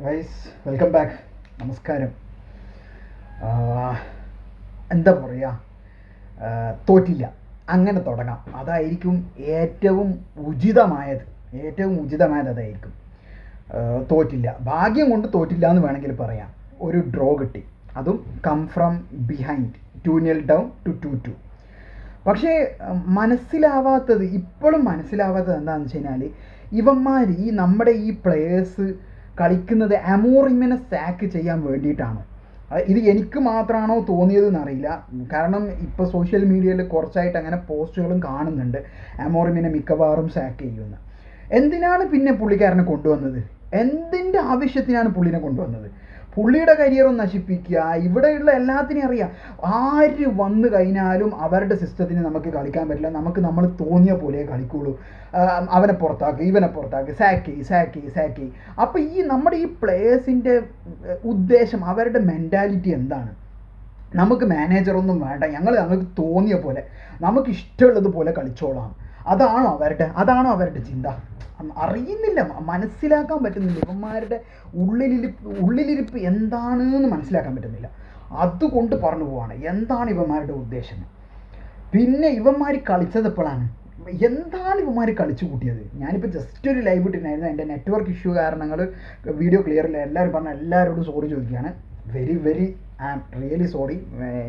Guys welcome back നമസ്കാരം. എന്താ പറയുക തോറ്റില്ല. അങ്ങനെ തുടങ്ങാം. അതായിരിക്കും ഏറ്റവും ഉചിതമായത്. ഏറ്റവും ഉചിതമായത് അതായിരിക്കും. തോറ്റില്ല. ഭാഗ്യം കൊണ്ട് തോറ്റില്ല എന്ന് വേണമെങ്കിൽ പറയാം. ഒരു ഡ്രോ കിട്ടി. അതും come from behind two down two two two പക്ഷേ മനസ്സിലാവാത്തത് ഇപ്പോഴും മനസ്സിലാവാത്തത് എന്താണെന്ന് വെച്ച് കഴിഞ്ഞാൽ ഇവന്മാർ ഈ നമ്മുടെ ഈ പ്ലേയേഴ്സ് കളിക്കുന്നത് അമോറിമിനെ സാക്ക് ചെയ്യാൻ വേണ്ടിയിട്ടാണ്. ഇത് എനിക്ക് മാത്രമാണോ തോന്നിയതെന്ന് അറിയില്ല കാരണം ഇപ്പോൾ സോഷ്യൽ മീഡിയയിൽ കുറച്ചായിട്ട് അങ്ങനെ പോസ്റ്റുകളും കാണുന്നുണ്ട് അമോറിമിനെ മിക്കവാറും സാക്ക് ചെയ്യുമെന്ന്. എന്തിനാണ് പിന്നെ പുള്ളിക്കാരനെ കൊണ്ടുവന്നത്? എന്തിന്റെ ആവശ്യത്തിനാണ് പുള്ളിനെ കൊണ്ടുവന്നത്? പുള്ളിയുടെ കരിയറും നശിപ്പിക്കുക. ഇവിടെയുള്ള എല്ലാത്തിനെയും അറിയാം. ആര് വന്നു കഴിഞ്ഞാലും അവരുടെ സിസ്റ്റത്തിന് നമുക്ക് കളിക്കാൻ പറ്റില്ല. നമുക്ക് നമ്മൾ തോന്നിയ പോലെ കളിക്കുള്ളൂ. അവനെ പുറത്താക്കി ഇവനെ പുറത്താക്കി. സാക്കി സാക്കി സാക്കി അപ്പോൾ ഈ നമ്മുടെ ഈ പ്ലേയേഴ്സിന്റെ ഉദ്ദേശം അവരുടെ മെന്റാലിറ്റി എന്താണ്? നമുക്ക് മാനേജറൊന്നും വേണ്ട. ഞങ്ങൾ ഞങ്ങൾക്ക് തോന്നിയ പോലെ നമുക്ക് ഇഷ്ടമുള്ളത് പോലെ കളിച്ചോളാം. അതാണോ അവരുടെ അതാണോ അവരുടെ ചിന്ത? അറിയുന്നില്ല. മനസ്സിലാക്കാൻ പറ്റുന്നില്ല. ഇവന്മാരുടെ ഉള്ളിലിരിപ്പ് ഉള്ളിലിരിപ്പ് എന്താണെന്ന് മനസ്സിലാക്കാൻ പറ്റുന്നില്ല. അതുകൊണ്ട് പറഞ്ഞു പോവാണ്. എന്താണ് ഇവന്മാരുടെ ഉദ്ദേശം? പിന്നെ ഇവന്മാർ കളിച്ചത് എപ്പോഴാണ്? എന്താണ് ഇവന്മാർ കളിച്ചു കൂട്ടിയത്? ഞാനിപ്പോൾ ജസ്റ്റ് ഒരു ലൈവ് ഇട്ടിട്ടുണ്ടായിരുന്നു. എന്റെ നെറ്റ്വർക്ക് ഇഷ്യൂ കാരണങ്ങൾ വീഡിയോ ക്ലിയർ ഇല്ല. എല്ലാവരും പറഞ്ഞ എല്ലാവരോടും സോറി ചോദിക്കുകയാണ്. Very very I am really sorry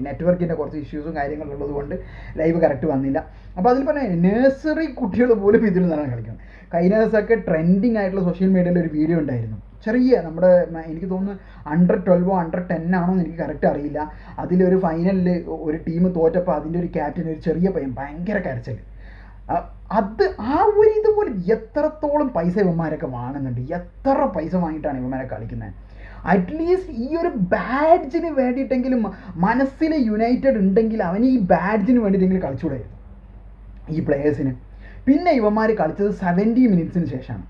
നെറ്റ്വർക്കിന്റെ കുറച്ച് ഇഷ്യൂസും കാര്യങ്ങളും ഉള്ളതുകൊണ്ട് ലൈവ് കറക്റ്റ് വന്നില്ല. അപ്പോൾ അതിൽ പറഞ്ഞ നേഴ്സറി കുട്ടികൾ പോലും ഇതിൽ നിന്നാണ് കളിക്കുന്നത് കഴിഞ്ഞ ദിവസമൊക്കെ ട്രെൻഡിങ് ആയിട്ടുള്ള സോഷ്യൽ മീഡിയയിൽ ഒരു വീഡിയോ ഉണ്ടായിരുന്നു. ചെറിയ നമ്മുടെ എനിക്ക് തോന്നുന്നു അണ്ടർ ട്വൽവോ അണ്ടർ ടെൻ ആണോ എന്ന് എനിക്ക് കറക്റ്റ് അറിയില്ല. അതിലൊരു ഫൈനലിൽ ഒരു ടീം തോറ്റപ്പോൾ അതിന്റെ ഒരു ക്യാപ്റ്റൻ ഒരു ചെറിയ പയ്യൻ ഭയങ്കര കരച്ചൽ അത് ആ ഒരു ഇതുപോലെ എത്രത്തോളം പൈസ ഇവന്മാരൊക്കെ വാങ്ങുന്നുണ്ട് എത്ര പൈസ വാങ്ങിയിട്ടാണ് ഇവന്മാരെ കളിക്കുന്നത് അറ്റ്ലീസ്റ്റ് ഈ ഒരു ബാഡ്ജിന് വേണ്ടിയിട്ടെങ്കിലും മനസ്സിൽ യുണൈറ്റഡ് ഉണ്ടെങ്കിൽ അവന് ഈ ബാഡ്ജിന് വേണ്ടിയിട്ടെങ്കിലും കളിച്ചുകൂടായിരുന്നു ഈ പ്ലേയേഴ്സിന് പിന്നെ ഇവന്മാർ കളിച്ചത് സെവന്റി മിനിറ്റ്സിന് ശേഷമാണ്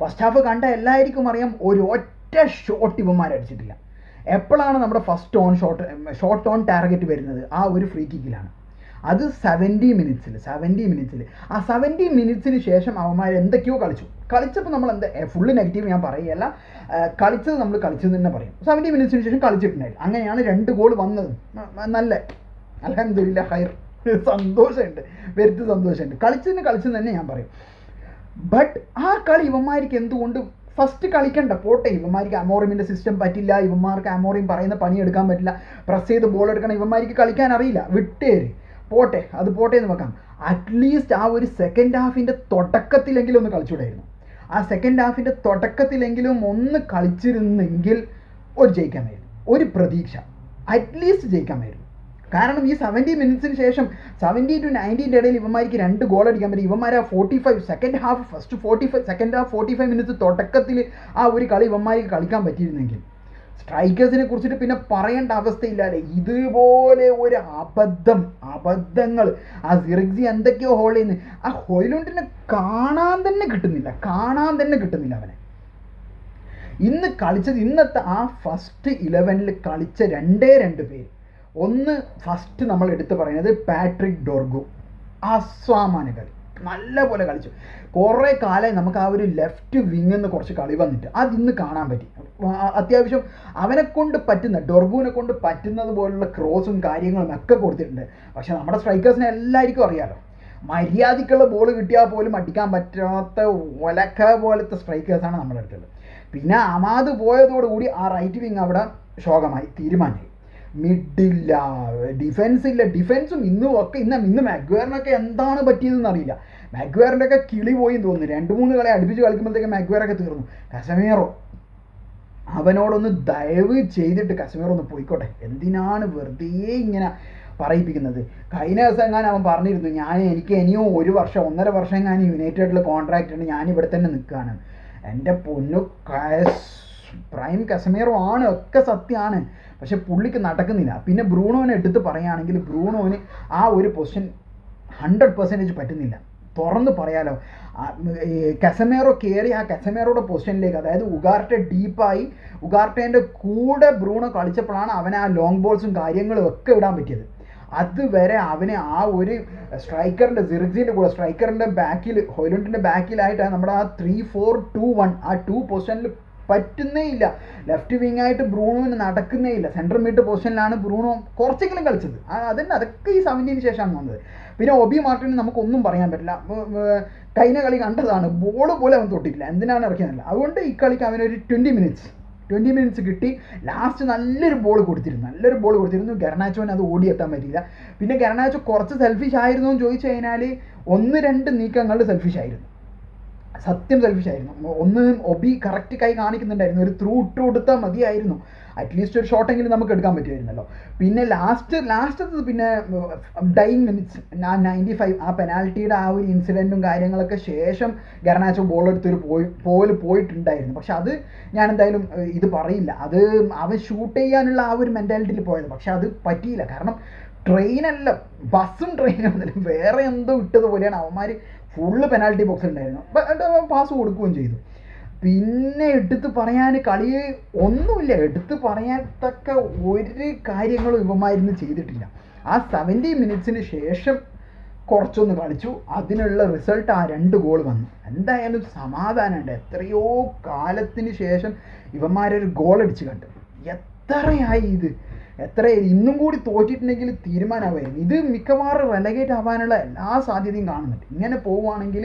ഫസ്റ്റ് ഹാഫ് കണ്ട എല്ലാവർക്കും അറിയാം ഒരു ഒറ്റ ഷോട്ട് ഇവന്മാർ അടിച്ചിട്ടില്ല. എപ്പോഴാണ് നമ്മുടെ first on shot shot on target വരുന്നത്? ആ ഒരു ഫ്രീ കിക്കിലാണ് അത് സെവന്റി മിനിറ്റ്സിൽ സെവന്റി മിനിറ്റ്സിൽ ആ സെവന്റി മിനിറ്റ്സിന് ശേഷം അവന്മാർ എന്തൊക്കെയോ കളിച്ചു. കളിച്ചപ്പോൾ നമ്മൾ എന്താ ഫുള്ള് നെഗറ്റീവ് ഞാൻ പറയുകയല്ല. കളിച്ചത് നമ്മൾ കളിച്ചത് തന്നെ പറയും. സെവന്റി മിനിറ്റ്സിന് ശേഷം കളിച്ചിട്ടുണ്ടായിരുന്നു. അങ്ങനെയാണ് രണ്ട് ഗോൾ വന്നത്. നല്ല അലഹമില്ല ഹയർ സന്തോഷമുണ്ട്. വരുത്തി സന്തോഷമുണ്ട്. കളിച്ചതിന് കളിച്ചെന്ന് തന്നെ ഞാൻ പറയും. ബട്ട് ആ കളി ഇവന്മാർക്ക് എന്തുകൊണ്ട് ഫസ്റ്റ് കളിക്കണ്ട പോട്ടെ. ഇവന്മാർക്ക് അമോറിമിന്റെ സിസ്റ്റം പറ്റില്ല ഇവന്മാർക്ക് അമോറിയം പറയുന്ന പണി എടുക്കാൻ പറ്റില്ല പ്രസ് ചെയ്ത് ബോൾ എടുക്കണം ഇവന്മാർക്ക് കളിക്കാൻ അറിയില്ല. വിട്ടേര്. പോട്ടെ അത് പോട്ടെ എന്ന് വെക്കാം. അറ്റ്ലീസ്റ്റ് ആ ഒരു സെക്കൻഡ് ഹാഫിന്റെ തുടക്കത്തിലെങ്കിലും ഒന്ന് കളിച്ചുകൂടായിരുന്നു. ആ സെക്കൻഡ് ഹാഫിന്റെ തുടക്കത്തിലെങ്കിലും ഒന്ന് കളിച്ചിരുന്നെങ്കിൽ ഒരു ജയിക്കാമായിരുന്നു. ഒരു പ്രതീക്ഷ. അറ്റ്ലീസ്റ്റ് ജയിക്കാമായിരുന്നു. കാരണം ഈ സെവന്റി മിനിറ്റ്സിന് ശേഷം സെവന്റി ടു നയന്റീന്റെ ഇടയിൽ ഇവന്മാർക്ക് രണ്ട് ഗോൾ അടിക്കാൻ പറ്റും. ഇവന്മാർ ആ forty five second half first forty five second half forty five minutes തുടക്കത്തിൽ ആ ഒരു കളി ഇവന്മാർക്ക് കളിക്കാൻ പറ്റിയിരുന്നെങ്കിൽ. സ്ട്രൈക്കേഴ്സിനെ കുറിച്ചിട്ട് പിന്നെ പറയേണ്ട അവസ്ഥയില്ലാതെ ഇതുപോലെ ഒരു അബദ്ധം അബദ്ധങ്ങൾ. ആ സിറിക്സി എന്തൊക്കെയോ ഹോൾ ചെയ്യുന്നു. ആ ഹോയിലുണ്ടിനെ കാണാൻ തന്നെ കിട്ടുന്നില്ല കാണാൻ തന്നെ കിട്ടുന്നില്ല അവനെ. ഇന്ന് കളിച്ചത് ഇന്നത്തെ ആ ഫസ്റ്റ് ഇലവനിൽ കളിച്ച രണ്ടേ രണ്ട് പേര്. ഒന്ന് ഫസ്റ്റ് നമ്മൾ എടുത്തു പറയുന്നത് പാട്രിക് ഡോർഗു അസ്വാമാന കളി നല്ല പോലെ കളിച്ചു. കുറേ കാലമായി നമുക്ക് ആ ഒരു ലെഫ്റ്റ് വിങ്ങിൽ നിന്ന് കുറച്ച് കളി വന്നിട്ട് അതിന്ന് കാണാൻ പറ്റി. അത്യാവശ്യം അവനെ കൊണ്ട് പറ്റുന്ന ഡൊർഗുവിനെ കൊണ്ട് പറ്റുന്നത് പോലുള്ള ക്രോസും കാര്യങ്ങളും ഒക്കെ കൊടുത്തിട്ടുണ്ട്. പക്ഷേ നമ്മുടെ സ്ട്രൈക്കേഴ്സിനെ എല്ലാവർക്കും അറിയാലോ. മര്യാദയ്ക്കുള്ള ബോൾ കിട്ടിയാൽ പോലും അടിക്കാൻ പറ്റാത്ത ഒലക്ക പോലത്തെ സ്ട്രൈക്കേഴ്സാണ് നമ്മുടെ അടുത്തുള്ളത്. പിന്നെ അമാദ് പോയതോടുകൂടി ആ റൈറ്റ് വിങ് അവിടെ ശോകമായി തീരുമാനമായി. മിഡില്ല ഡിഫൻസ് ഇല്ല ഡിഫൻസും ഇന്നും ഒക്കെ ഇന്ന് ഇന്ന് മാഗ്വേറിനൊക്കെ എന്താണ് പറ്റിയതെന്ന് അറിയില്ല. മാഗ്വേറിന്റെ ഒക്കെ കിളി പോയി എന്ന് തോന്നുന്നു. രണ്ട് മൂന്ന് കളി അടുപ്പിച്ച് കളിക്കുമ്പോഴത്തേക്ക് മാഗ്വേറൊക്കെ തീർന്നു. കസമേറോ? അവനോടൊന്ന് ദയവ് ചെയ്തിട്ട് കശ്മീർ ഒന്ന് പോയിക്കോട്ടെ. എന്തിനാണ് വെറുതെ ഇങ്ങനെ പറയിപ്പിക്കുന്നത്? കഴിഞ്ഞ ദിവസം എങ്ങാനും അവൻ പറഞ്ഞിരുന്നു ഞാൻ എനിക്ക് ഇനിയും ഒരു വർഷം ഒന്നര വർഷം എങ്ങാനും യുണൈറ്റഡിൽ കോൺട്രാക്റ്റ് ഉണ്ട്. ഞാൻ ഇവിടെ തന്നെ നിൽക്കുകയാണ്. എന്റെ പൊന്നു കസ് പ്രൈം കസമേറോ ആണ് ഒക്കെ സത്യമാണ് പക്ഷെ പുള്ളിക്ക് നടക്കുന്നില്ല. പിന്നെ ബ്രൂണോനെ എടുത്ത് പറയുകയാണെങ്കിൽ ബ്രൂണോന് ആ ഒരു പൊസിഷൻ ഹൺഡ്രഡ് പെർസെന്റേജ് പറ്റുന്നില്ല. തുറന്ന് പറയാലോ. കസമേറോ കയറി ആ കസമേറോയുടെ പൊസിഷനിലേക്ക് അതായത് ഉഗാർട്ടെ ഡീപ്പായി ഉഗാർട്ടേന്റെ കൂടെ ബ്രൂണോ കളിച്ചപ്പോഴാണ് അവൻ ആ ലോങ് ബോൾസും കാര്യങ്ങളും ഒക്കെ ഇടാൻ പറ്റിയത്. അതുവരെ അവനെ ആ ഒരു സ്ട്രൈക്കറിന്റെ സിറിക്സിന്റെ കൂടെ സ്ട്രൈക്കറിന്റെ ബാക്കിൽ ഹൊലുണ്ടിന്റെ ബാക്കിലായിട്ടാണ് നമ്മുടെ ആ ത്രീ ഫോർ ടു വൺ ആ ടു പൊസിഷനിൽ പറ്റുന്നേ ഇല്ല ലെഫ്റ്റ് വിങ് ആയിട്ട് ബ്രൂണോന് നടക്കുന്നേ ഇല്ല സെൻട്രൽ മിഡ് പൊസിഷനിലാണ് ബ്രൂണോ കുറച്ചെങ്കിലും കളിച്ചത്. ആ, അതന്നെ അതൊക്കെ ഈ സെവന്റീന് ശേഷമാണ് വന്നത്. പിന്നെ ഒബി മാർട്ടിന് നമുക്കൊന്നും പറയാൻ പറ്റില്ല. കഴിഞ്ഞ കളി കണ്ടതാണ്. ബോൾ പോലെ അവൻ തൊട്ടിട്ടില്ല. എന്തിനാണ് ഇറക്കിയതല്ല അതുകൊണ്ട് ഈ കളിക്ക് അവനൊരു ട്വന്റി മിനിറ്റ്സ് ട്വന്റി മിനിറ്റ്സ് കിട്ടി. ലാസ്റ്റ് നല്ലൊരു ബോൾ കൊടുത്തിരുന്നു. നല്ലൊരു ബോൾ കൊടുത്തിരുന്നു. ഗരണാച്ചോന് അത് ഓടിയെത്താൻ പറ്റിയില്ല. പിന്നെ ഗരണാച്ചോ കുറച്ച് സെൽഫിഷ് ആയിരുന്നു എന്ന് ചോദിച്ചു കഴിഞ്ഞാൽ ഒന്ന് രണ്ട് നീക്കങ്ങളിൽ സെൽഫിഷ് ആയിരുന്നു. സത്യം സെൽഫിഷ് ആയിരുന്നു. ഒന്ന് ഒബി കറക്റ്റ് കൈ കാണിക്കുന്നുണ്ടായിരുന്നു. ഒരു ത്രൂ ഇട്ട് കൊടുത്താൽ മതിയായിരുന്നു. അറ്റ്ലീസ്റ്റ് ഒരു ഷോട്ടെങ്കിലും നമുക്ക് എടുക്കാൻ പറ്റുമായിരുന്നല്ലോ. പിന്നെ ലാസ്റ്റ് ലാസ്റ്റ് പിന്നെ ഡൈങ് മിനിറ്റ്സ് ആ നയന്റി ഫൈവ് ആ പെനാൽറ്റിയുടെ ആ ഒരു ഇൻസിഡന്റും കാര്യങ്ങളൊക്കെ ശേഷം ഗർണാച്ചോ ബോൾ എടുത്തൊരു പോയി പോൽ പോയിട്ടുണ്ടായിരുന്നു. പക്ഷെ അത് ഞാൻ എന്തായാലും ഇത് പറയില്ല. അത് അവൻ ഷൂട്ട് ചെയ്യാനുള്ള ആ ഒരു മെന്റാലിറ്റിയിൽ പോയത്. പക്ഷെ അത് പറ്റിയില്ല. കാരണം ട്രെയിനല്ല ബസ്സും ട്രെയിനും വേറെ എന്തോ ഇട്ടതുപോലെയാണ് അവന്മാർ ഫുള്ള് പെനാൽറ്റി ബോക്സ് ഉണ്ടായിരുന്നു പാസ് കൊടുക്കുകയും ചെയ്തു. പിന്നെ എടുത്ത് പറയാൻ കളി ഒന്നുമില്ല. എടുത്ത് പറയാത്തക്ക ഒരു കാര്യങ്ങളും ഇവമായിരുന്നു ചെയ്തിട്ടില്ല. ആ സെവന്റി മിനിറ്റ്സിന് ശേഷം കുറച്ചൊന്ന് കളിച്ചു. അതിനുള്ള റിസൾട്ട് ആ രണ്ട് ഗോൾ വന്നു. എന്തായാലും സമാധാനമുണ്ട് എത്രയോ കാലത്തിന് ശേഷം ഇവന്മാരൊരു ഗോൾ അടിച്ച് കണ്ടു. എത്രയായി ഇത്? എത്രയായി ഇന്നും കൂടി തോറ്റിട്ടുണ്ടെങ്കിൽ തീരുമാനമായിരുന്നു ഇത് മിക്കവാറും റെലഗേറ്റ് ആവാനുള്ള എല്ലാ സാധ്യതയും കാണുന്നുണ്ട്. ഇങ്ങനെ പോവുകയാണെങ്കിൽ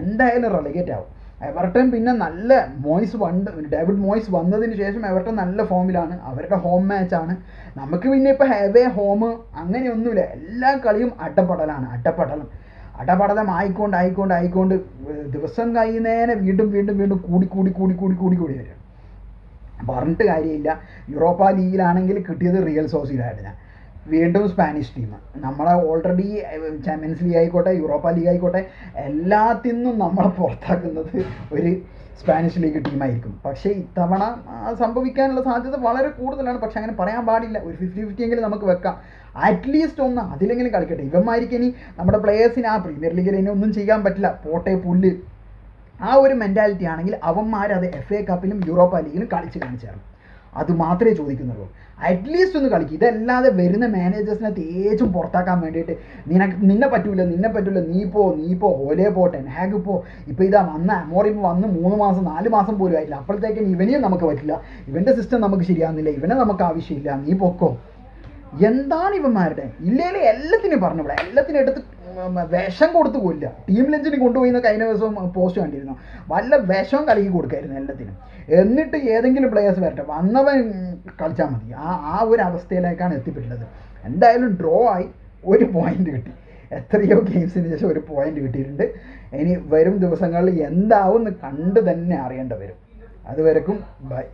എന്തായാലും റെലഗേറ്റ് ആവും. എവർട്ടൺ പിന്നെ നല്ല മോയ്സ് വണ്ട് ഡേവിഡ് മോയ്സ് വന്നതിന് ശേഷം എവർട്ടൺ നല്ല ഫോമിലാണ്. അവരുടെ ഹോം മാച്ചാണ് നമുക്ക് പിന്നെ ഇപ്പോൾ ഹെവേ ഹോം അങ്ങനെയൊന്നുമില്ല. എല്ലാ കളിയും അട്ടപ്പടലാണ് അട്ടപ്പടലം. അടപടലം ആയിക്കൊണ്ട് ആയിക്കൊണ്ട് ആയിക്കൊണ്ട് ദിവസം കഴിയുന്നേനെ വീണ്ടും വീണ്ടും വീണ്ടും കൂടി കൂടി കൂടി കൂടി കൂടി കൂടി വരും. പറഞ്ഞിട്ട് കാര്യമില്ല. യൂറോപ്പ ലീഗിലാണെങ്കിൽ കിട്ടിയത് റിയൽ സോസിയിലായിരുന്നു വീണ്ടും സ്പാനിഷ് ടീം നമ്മളെ ഓൾറെഡി ചാമ്പ്യൻസ് ലീഗ് ആയിക്കോട്ടെ യൂറോപ്പ ലീഗ് ആയിക്കോട്ടെ എല്ലാത്തിൽ നിന്നും നമ്മളെ പുറത്താക്കുന്നത് ഒരു സ്പാനിഷ് ലീഗ് ടീമായിരിക്കും പക്ഷേ ഇത്തവണ സംഭവിക്കാനുള്ള സാധ്യത വളരെ കൂടുതലാണ്. പക്ഷേ അങ്ങനെ പറയാൻ പാടില്ല. ഒരു ഫിഫ്റ്റി ഫിഫ്റ്റി എങ്കിലും നമുക്ക് വെക്കാം. അറ്റ്ലീസ്റ്റ് ഒന്ന് അതിലെങ്കിലും കളിക്കട്ടെ. ഇവന്മാർക്ക് ഇനി നമ്മുടെ പ്ലേയേഴ്സിന് ആ പ്രീമിയർ ലീഗിൽ ഇനി ഒന്നും ചെയ്യാൻ പറ്റില്ല. പോട്ടെ പുല്ല്. ആ ഒരു മെന്റാലിറ്റി ആണെങ്കിൽ അവന്മാർ അത് എഫ് എ കപ്പിലും യൂറോപ്പ ലീഗിലും കളിച്ച് കാണിച്ചു തരണം അത് മാത്രമേ ചോദിക്കുന്നുള്ളൂ. അറ്റ്ലീസ്റ്റ് ഒന്ന് കളിക്കും. ഇതല്ലാതെ വരുന്ന മാനേജേഴ്സിനെ തേച്ചും പുറത്താക്കാൻ വേണ്ടിയിട്ട് നിനക്ക് നിന്നെ പറ്റൂല നിന്നെ പറ്റൂല നീ പോ നീ പോ ഓലെ പോ ടെൻഹാഗ് പോ. ഇപ്പോൾ ഇതാ വന്ന അമോറിം വന്ന് മൂന്ന് മാസം നാല് മാസം പോലും ആയില്ല അപ്പോഴത്തേക്കും ഇവനെയും നമുക്ക് പറ്റില്ല. ഇവന്റെ സിസ്റ്റം നമുക്ക് ശരിയാകുന്നില്ല ഇവനെ നമുക്ക് ആവശ്യമില്ല. നീ പൊക്കോ. എന്താണ് ഇവന്മാരുടെ? ഇല്ലേലും എല്ലാത്തിനും പറഞ്ഞു ഇവിടെ. എല്ലാത്തിനും എടുത്ത് വിഷം കൊടുത്ത് കൊല്ലുക. ടീം ലഞ്ചിന് കൊണ്ടുപോയി കഴിഞ്ഞ ദിവസം പോസ്റ്റ് കണ്ടിരുന്നു. വല്ല വിഷം കലക്കി കൊടുക്കായിരുന്നു എല്ലാത്തിനും. എന്നിട്ട് ഏതെങ്കിലും പ്ലേയേഴ്സ് വരട്ടെ. വന്നവൻ കളിച്ചാൽ മതി. ആ ആ ഒരു അവസ്ഥയിലേക്കാണ് എത്തിപ്പെട്ടത് എന്തായാലും ഡ്രോ ആയി ഒരു പോയിന്റ് കിട്ടി. എത്രയോ ഗെയിംസിന് ശേഷം ഒരു പോയിന്റ് കിട്ടിയിട്ടുണ്ട്. ഇനി വരും ദിവസങ്ങളിൽ എന്താവും എന്ന് കണ്ട് തന്നെ അറിയേണ്ടി വരും. അതുവരെക്കും ബൈ